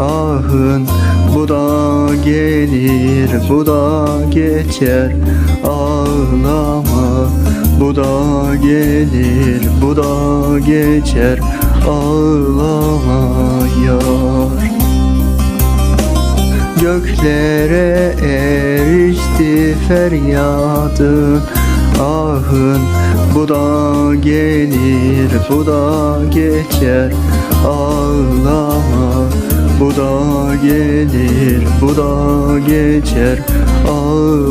ahın Bu da gelir bu da geçer. Ağlama Bu da gelir bu da geçer. Ağlama yar. Göklere erişti feryadın ahın Bu da gelir bu da geçer. Ağlama Bu da gelir bu da geçer. Ağlama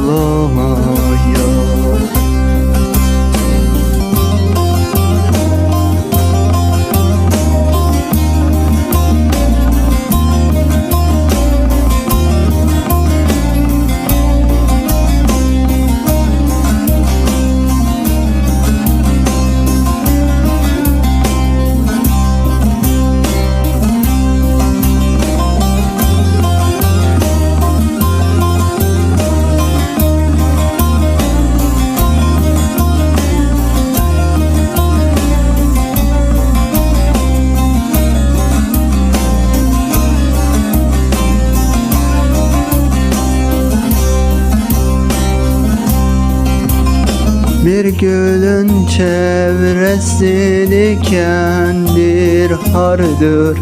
Bir gülün çevresi dikendir hardır.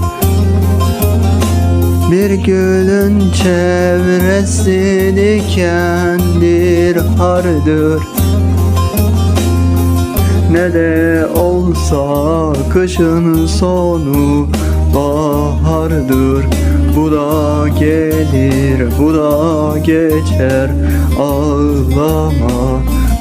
Bir gülün çevresi dikendir hardır. Ne de olsa kışın sonu bahardır. Bu da gelir bu da geçer. Ağlama